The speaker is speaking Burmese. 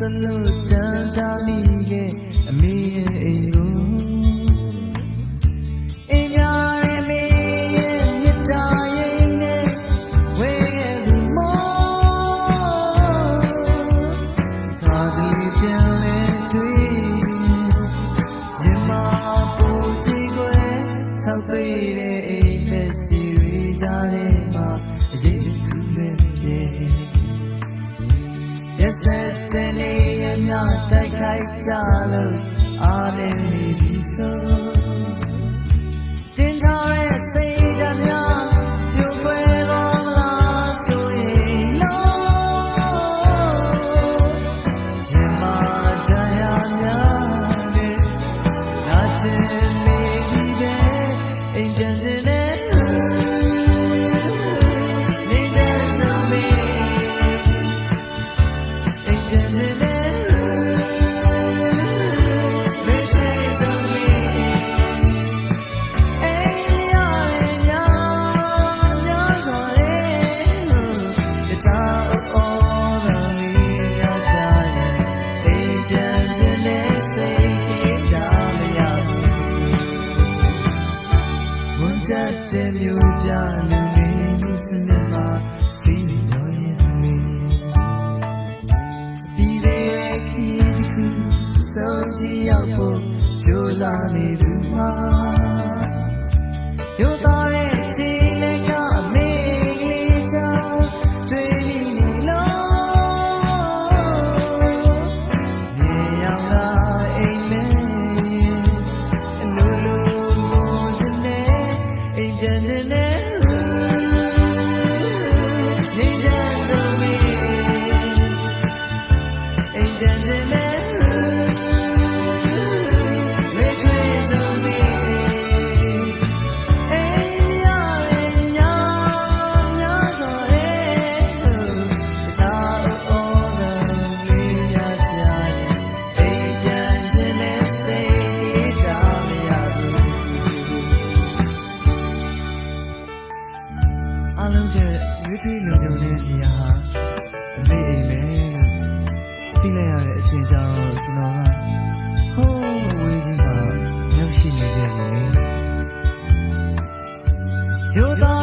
လုံသားကမဆလို့တန်တာမိခဲ့အမေရဲ့အိမ်ကိုအိမ်များရဲ့မေရဲ့မြတ်တာရဲ့နဲ့ဝဲခဲ့သူမောခါတလီပြန်လဲတွေ့ရင်မပူကြည့်ခွဲ၆သိတဲ့အိမ်ပဲရှိရကြတဲ့မှာအရေးတစ်ခုလည်းပြေ Yes, that day and not that kai chalo all in me be so. Din ဘူးဝန်ချတဲ့မျိုးပြလူနေမှုစနစ်မှာစီရောရင်မင်းဒီလေးခီးတစ်ခုဆုံးကြည့်ရောက်ဖို့ကြိုးစားနေသူမှာ တဲ့ရွေးထွေးလုံလုံတဲ့နေရာဟာအမေအိမ်ပဲလို့သိလိုက်ရတဲ့အချိန်ကျတော့ကျွန်တော်ကဟိုးဝေးကြီးမှာရောက်ရှိနေခဲ့တယ်လေရိုးသား